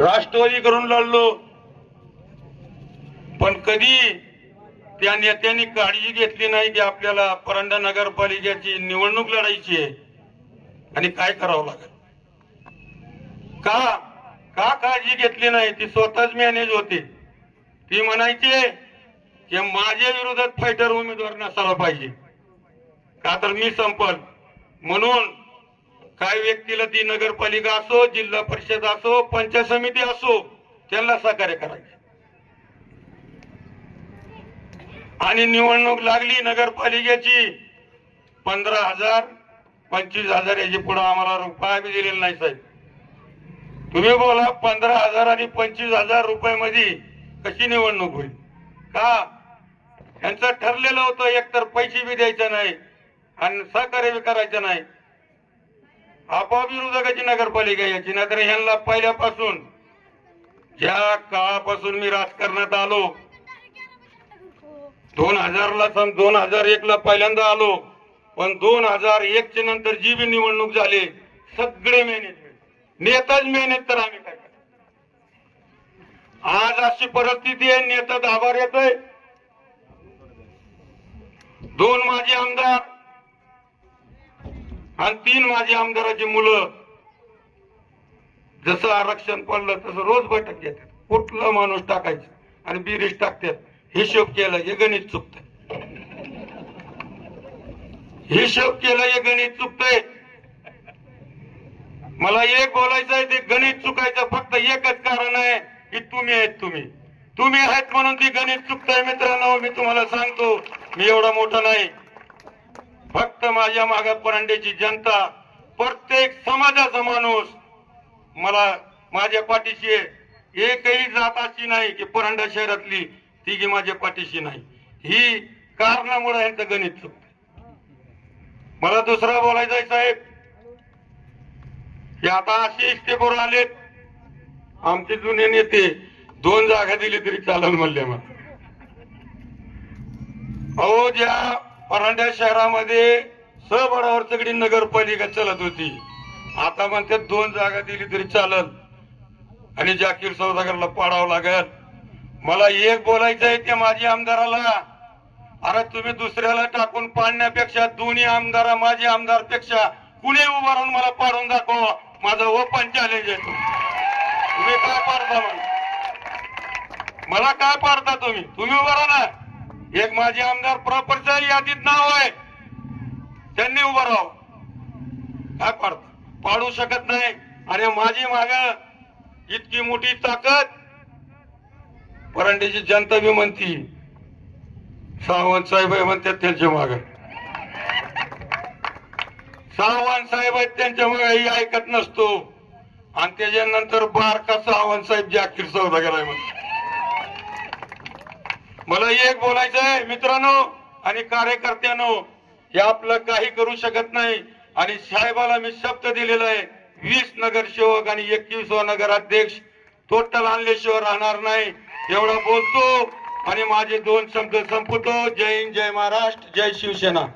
राष्ट्रवादी करून लढलो. पण कधी त्या नेत्यांनी काळजी घेतली नाही की आपल्याला परंडा नगरपालिकेची निवडणूक लढायची आहे आणि काय करावं लागेल? का? का काळजी घेतली नाही? ती स्वतःच मॅनेज होते. ती म्हणायची की माझ्या विरोधात फायटर उमेदवार नसायला पाहिजे. का तर मी संपल. म्हणून काय व्यक्तीला ती नगरपालिका असो जिल्हा परिषद असो पंचायत समिती असो त्यांना सहकार्य करायचं. आणि निवडणूक लागली नगरपालिकेची पंधरा हजार पंचवीस हजार याची पुढे आम्हाला रुपया बी दिलेला नाही साहेब. तुम्ही बोला पंधरा हजार आणि पंचवीस हजार रुपये मध्ये कशी निवडणूक होईल? का? यांचं ठरलेलं होतं एकतर पैसे बी द्यायचे नाही आणि सहकार्य बी करायचं नाही. आपोआप विरोधकाची नगरपालिका याची नाहीतर ह्यांना पहिल्यापासून ज्या काळापासून मी राजकारणात आलो दोन हजारला सम दोन हजार एक ला पहिल्यांदा आलो पण दोन हजार एक च्या नंतर जी बी निवडणूक झाली सगळे मॅनेजमेंट नेताच मेहनत तर आम्ही काय आज अशी परिस्थिती आहे नेता दाबार येतोय. दोन माझे आमदार आणि तीन माझी आमदाराची मुलं. जसं आरक्षण पडलं तसं रोज बैठक घेतात. कुठला माणूस टाकायचं? आणि बिरीज टाकतात. हिशोब केला हे गणित चुकत हिशोब केला हे गणित चुकतंय. मला एक बोलायचं आहे ते गणित चुकायचं फक्त एकच कारण आहे की तुम्ही आहेत तुम्ही. तुम्ही आहेत म्हणून ती गणित चुकताय मित्रांनो मी तुम्हाला सांगतो. मी एवढा मोठा नाही. फक्त माझ्या माग परांड्याची जनता प्रत्येक समाजाचा माणूस मला माझ्या पाठीशी एकही जात अशी नाही की परांडा शहरातली ती की माझ्या पाठीशी नाही. ही कारणामुळे यांचं गणित चुकत मला दुसरा बोलायचं आहे साहेब. की आता असे स्टेपवर आलेत. आमचे जुने नेते दोन जागा दिली तरी चालेल म्हणले मला. अहो ज्या परांड्या शहरामध्ये सबळावर सगळी नगरपालिका चालत होती. आता म्हणते दोन जागा दिली तरी चालल आणि जाकीर सौदागरला पाडावं लागल. मला एक बोलायचं आहे त्या माझी आमदाराला. अरे तुम्ही दुसऱ्याला टाकून पाडण्यापेक्षा दोन्ही आमदार माझी आमदारपेक्षा कुणी उभा राहून मला पाडून दाखवा. माझं ओपन चॅलेंज आहे तुम्ही काय पाडता मग मला काय पाडता तुम्ही? तुम्ही उभा राहा ना एक माझे आमदार प्रॉपरच्या यादीत नाव आहे. त्यांनी उभं राहावं. काय पाडता पाडू शकत नाही. अरे माझी माग इतकी मोठी ताकद. परंडीची जनता बी म्हणती सावंत साहेब आहे म्हणतात त्यांच्या माग. सावंत साहेब आहेत त्यांच्या माग ही ऐकत नसतो. आणि त्याच्यानंतर बारका सावंत साहेब जाकीर सौदागर आहे म्हणतो मला एक बोलायचंय मित्रांनो आणि कार्यकर्त्यांनो हे आपलं काही करू शकत नाही. आणि साहेबाला मी शब्द दिलेला आहे वीस नगरसेवक आणि एकवीस नगराध्यक्ष टोटल आणल्याशिवाय राहणार नाही. एवढं बोलतो. आणि माझे दोन शब्द संपवतो. जय हिंद जय महाराष्ट्र जय शिवसेना.